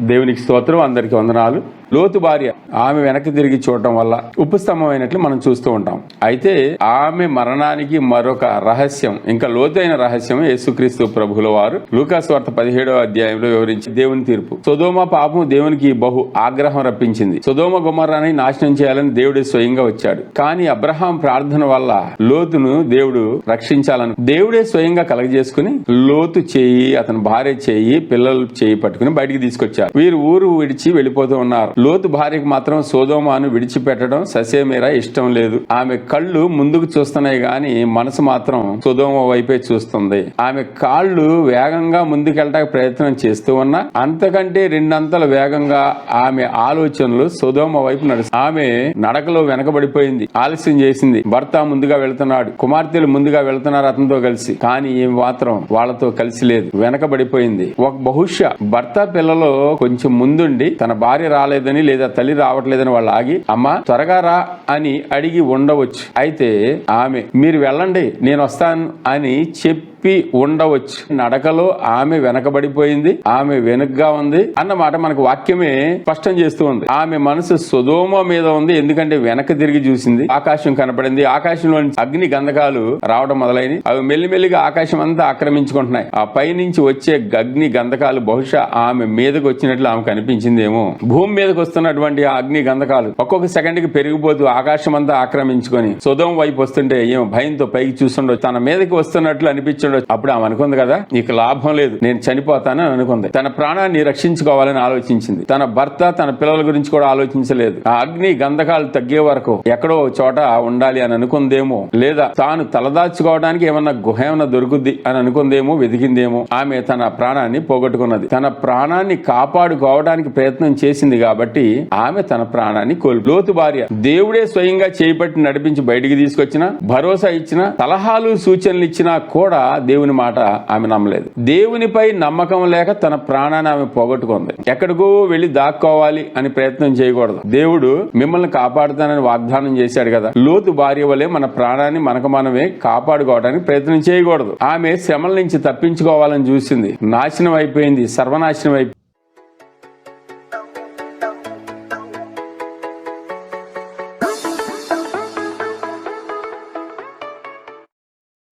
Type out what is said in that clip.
దేవునికి స్తోత్రం అందరికీ వందనాలు. లోతు భార్య ఆమె వెనక్కి తిరిగి చూడటం వల్ల ఉపస్తంభమైనట్లు మనం చూస్తూ ఉంటాం. అయితే ఆమె మరణానికి మరొక రహస్యం ఇంకా లోతైన రహస్యం యేసుక్రీస్తు ప్రభుల వారు లూకాస్ వార్త పదిహేడవ అధ్యాయంలో వివరించి దేవుని తీర్పు. సుధోమ పాపం దేవునికి బహు ఆగ్రహం రప్పించింది. సుధోమ గుమరాన్ని నాశనం చేయాలని దేవుడు స్వయంగా వచ్చాడు. కానీ అబ్రహాం ప్రార్థన వల్ల లోతును దేవుడు రక్షించాలని దేవుడే స్వయంగా కలగజేసుకుని లోతు చేయి అతని భార్య చేయి పిల్లలు చేయి పట్టుకుని బయటికి తీసుకొచ్చారు. వీరు ఊరు విడిచి వెళ్ళిపోతూ ఉన్నారు. లోతు భార్యకు మాత్రం సోదోమాను విడిచిపెట్టడం ససేమేరా ఇష్టం లేదు. ఆమె కళ్ళు ముందుకు చూస్తున్నాయి గాని మనసు మాత్రం సుధోమ వైపే చూస్తుంది. ఆమె కాళ్ళు వేగంగా ముందుకెళ్ళడానికి ప్రయత్నం చేస్తూ ఉన్నా అంతకంటే రెండంతల వేగంగా ఆమె ఆలోచనలు సుధోమ వైపు నడుస్తు ఆమె నడకలో వెనకబడిపోయింది ఆలస్యం చేసింది. భర్త ముందుగా వెళ్తున్నాడు కుమార్తెలు ముందుగా వెళ్తున్నారు అతనితో కలిసి. కానీ ఏం మాత్రం వాళ్ళతో కలిసి లేదు వెనకబడిపోయింది. ఒక బహుశా భర్త పిల్లలో కొంచెం ముందుండి తన భార్య రాలేదు రావట్లేదని లేదా తల్లి రావట్లేదని వాళ్ళు ఆగి అమ్మా త్వరగా రా అని అడిగి ఉండవచ్చు. అయితే ఆమె మీరు వెళ్ళండి నేను వస్తాను అని చెప్పి ఉండవచ్చు. నడకలో ఆమె వెనకబడిపోయింది. ఆమె వెనుగ్గా ఉంది. అన్నమాట మనకు వాక్యమే స్పష్టం చేస్తూ ఉంది. ఆమె మనసు సుధోమ మీద ఉంది. ఎందుకంటే వెనక తిరిగి చూసింది. ఆకాశం కనపడింది. ఆకాశంలో అగ్ని గంధకాలు రావడం మొదలైనవి. అవి మెల్లిమెల్లిగా ఆకాశం అంతా ఆక్రమించుకుంటున్నాయి. ఆ పైనుంచి వచ్చే అగ్ని గంధకాలు బహుశా ఆమె మీదకి వచ్చినట్లు ఆమె కనిపించిందేమో భూమి మీదకి వస్తున్నటువంటి ఆ అగ్ని గంధకాలు ఒక్కొక్క సెకండ్కి పెరిగిపోతూ ఆకాశం అంతా ఆక్రమించుకొని సుధోమ వైపు వస్తుంటే ఏమో భయంతో పైకి చూస్తుండొచ్చు. తన మీదకి వస్తున్నట్లు అనిపించండు అప్పుడు ఆమె అనుకుంది కదా నీకు లాభం లేదు నేను చనిపోతానని అనుకుంది. తన ప్రాణాన్ని రక్షించుకోవాలని ఆలోచించింది. తన భర్త తన పిల్లల గురించి కూడా ఆలోచించలేదు. ఆ అగ్ని గంధకాలు తగ్గే వరకు ఎక్కడో చోట ఉండాలి అని అనుకుందేమో లేదా తాను తలదాచుకోవడానికి ఏమన్నా గుహ ఏమన్నా దొరుకుద్ది అని అనుకుందేమో వెతికిందేమో ఆమె తన ప్రాణాన్ని పోగొట్టుకున్నది. తన ప్రాణాన్ని కాపాడుకోవడానికి ప్రయత్నం చేసింది కాబట్టి ఆమె తన ప్రాణాన్ని కోల్పు లోతు భార్య దేవుడే స్వయంగా చేపట్టి నడిపించి బయటికి తీసుకొచ్చిన భరోసా ఇచ్చిన సలహాలు సూచనలు ఇచ్చినా కూడా దేవుని మాట ఆమె నమ్మలేదు. దేవునిపై నమ్మకం లేక తన ప్రాణాన్ని ఆమె పోగొట్టుకుంది. ఎక్కడికో వెళ్ళి దాక్కోవాలి అని ప్రయత్నం చేయకూడదు. దేవుడు మిమ్మల్ని కాపాడుతానని వాగ్దానం చేశాడు కదా. లోతు భార్య వలె మన ప్రాణాన్ని మనకు మనమే కాపాడుకోవడానికి ప్రయత్నం చేయకూడదు. ఆమె శ్రమల నుంచి తప్పించుకోవాలని చూసింది. నాశనం అయిపోయింది. సర్వనాశనం అయిపోయింది